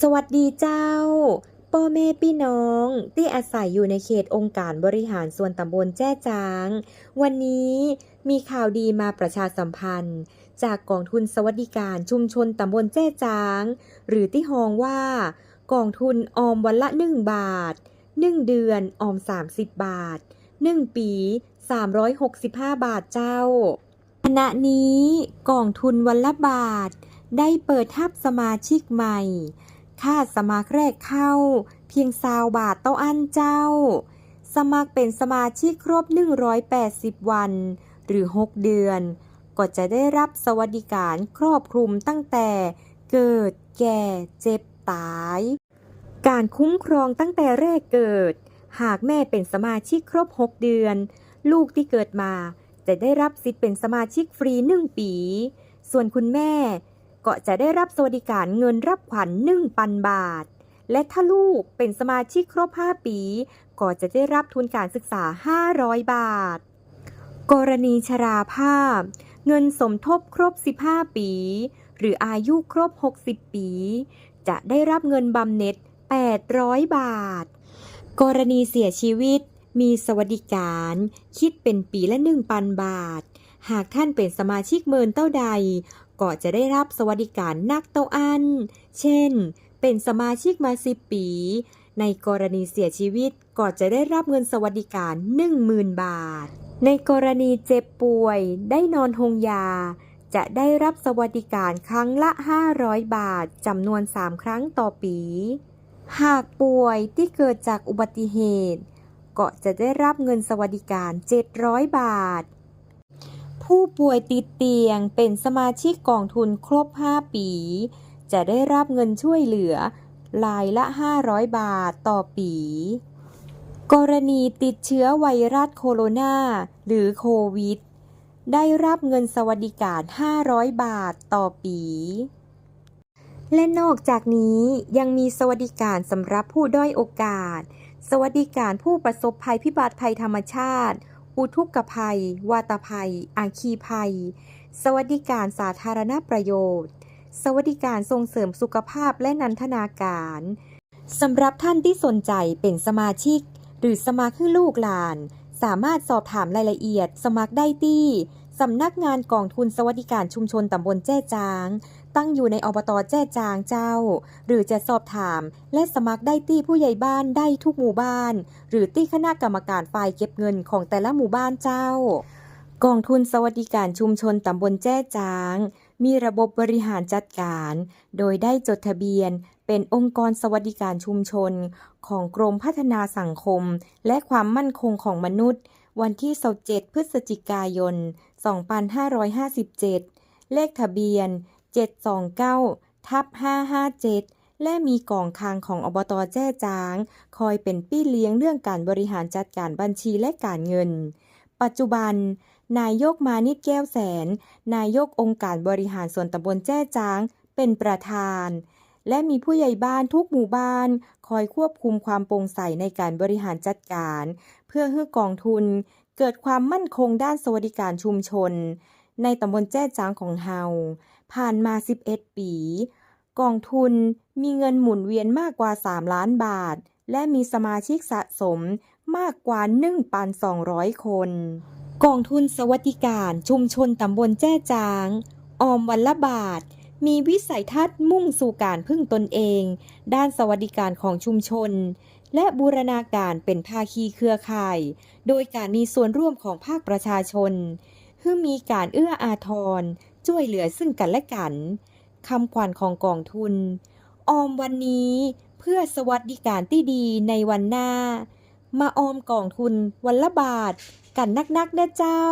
สวัสดีเจ้าพ่อแม่พี่น้องที่อาศัยอยู่ในเขตองค์การบริหารส่วนตำบลแจ้จาง วันนี้มีข่าวดีมาประชาสัมพันธ์ จากกองทุนสวัสดิการชุมชนตำบลแจ้จาง หรือที่ฮองว่า กองทุนออมวันละ 1 บาท 1 เดือนออม 30 บาท 1 ปี 365 บาทเจ้าขณะนี้กองทุนวันละบาท ได้เปิดทับสมาชิกใหม่ ค่าสมัครแรกเข้า เพียงซาวบาทเต้าอันเจ้า สมัครเป็นสมาชิกครบ 180 วัน หรือ 6 เดือน ก็จะได้รับสวัสดิการครอบคลุมตั้งแต่เกิดแก่เจ็บตาย การคุ้มครองตั้งแต่แรกเกิด หากแม่เป็นสมาชิกครบ 6 เดือน ลูกที่เกิดมาจะได้รับสิทธิ์เป็นสมาชิกฟรี1ปี ส่วนคุณแม่ ก็จะได้รับสวัสดิการเงินรับขวัญ1,000 บาท และถ้าลูกเป็นสมาชิกครบ 5 ปี ก็จะได้รับทุนการศึกษา 500 บาท กรณีชราภาพ เงินสมทบครบ 15 ปี หรืออายุครบ 60 ปี จะได้รับเงินบำเหน็จ 800 บาท กรณีเสียชีวิตมีสวัสดิการ คิดเป็นปีละ 1,000 บาท หากท่านเป็นสมาชิกเมินเต้าใด ก็จะได้รับสวัสดิการนักเตาอัน เช่น เป็นสมาชิกมา10ปี ในกรณีเสียชีวิตก็จะได้รับเงินสวัสดิการ 10,000 บาท ในกรณีเจ็บป่วย ได้นอนหงยา จะได้รับสวัสดิการครั้งละ 500 บาทจำนวน 3 ครั้งต่อปี หากป่วยที่เกิดจากอุบัติเหตุก็จะได้รับเงินสวัสดิการ 700 บาท ผู้ป่วยติดเตียงเป็นสมาชิกกองทุนครบ 5 ปี จะได้รับเงินช่วยเหลือรายละ 500 บาทต่อปี กรณีติดเชื้อไวรัสโคโรนาหรือโควิด ได้รับเงินสวัสดิการ 500 บาทต่อปี และนอกจากนี้ยังมีสวัสดิการสำหรับผู้ด้อยโอกาส สวัสดิการผู้ประสบภัยพิบัติภัยธรรมชาติ อุทกภัย วาตภัย อาคีภัย สวัสดิการสาธารณประโยชน์ สวัสดิการส่งเสริมสุขภาพและนันทนาการสำหรับท่านที่สนใจเป็นสมาชิก หรือสมัครให้ลูกหลาน สามารถสอบถามรายละเอียด สมัครได้ที่สำนักงานกองทุนสวัสดิการชุมชนตำบลแจ้จาง ตั้งอยู่ในอบตแจ้จางเจ้า หรือจะสอบถาม และสมัครได้ที่ผู้ใหญ่บ้านได้ทุกหมู่บ้าน หรือที่คณะกรรมการฝ่ายเก็บเงินของแต่ละหมู่บ้านเจ้า กองทุนสวัสดิการชุมชนตำบลแจ้จาง มีระบบบริหารจัดการ โดยได้จดทะเบียน เป็นองค์กรสวัสดิการชุมชน ของกรมพัฒนาสังคม และความมั่นคงของมนุษย์ วันที่27พฤศจิกายน 2557 เลขทะเบียน 729ทับ557 และมีกองคลังของอบตแจ้จาง คอยเป็นปี้เลี้ยงเรื่องการบริหารจัดการบัญชีและการเงิน ปัจจุบัน นายกมานิดแก้วแสน นายกองค์การบริหารส่วนตำบลแจ้จาง เป็นประธานและมีผู้ใหญ่บ้านทุกหมู่บ้าน คอยควบคุมความโปร่งใสในการบริหารจัดการ เพื่อให้กองทุน เกิดความมั่นคงด้านสวัสดิการชุมชน ในตำบลแจ้จางของเฮา ผ่านมา 11 ปี กองทุนมีเงินหมุนเวียนมากกว่า 3 ล้านบาท และมีสมาชิกสะสมมากกว่า1,200 คน กองทุนสวัสดิการชุมชนตำบลแจ้จาง ออมวันละบาท มีวิสัยทัศน์มุ่งสู่การพึ่งตนเอง ด้านสวัสดิการของชุมชน และบูรณาการเป็นภาคีเครือข่าย โดยการมีส่วนร่วมของภาคประชาชน พื่อมีการเอื้ออาทรช่วยเหลือซึ่งกันและกันคำขวัญของกองทุน ออมวันนี้เพื่อสวัสดิการที่ดีในวันหน้า มาออมกองทุนวันละบาท กันนักๆนะเจ้า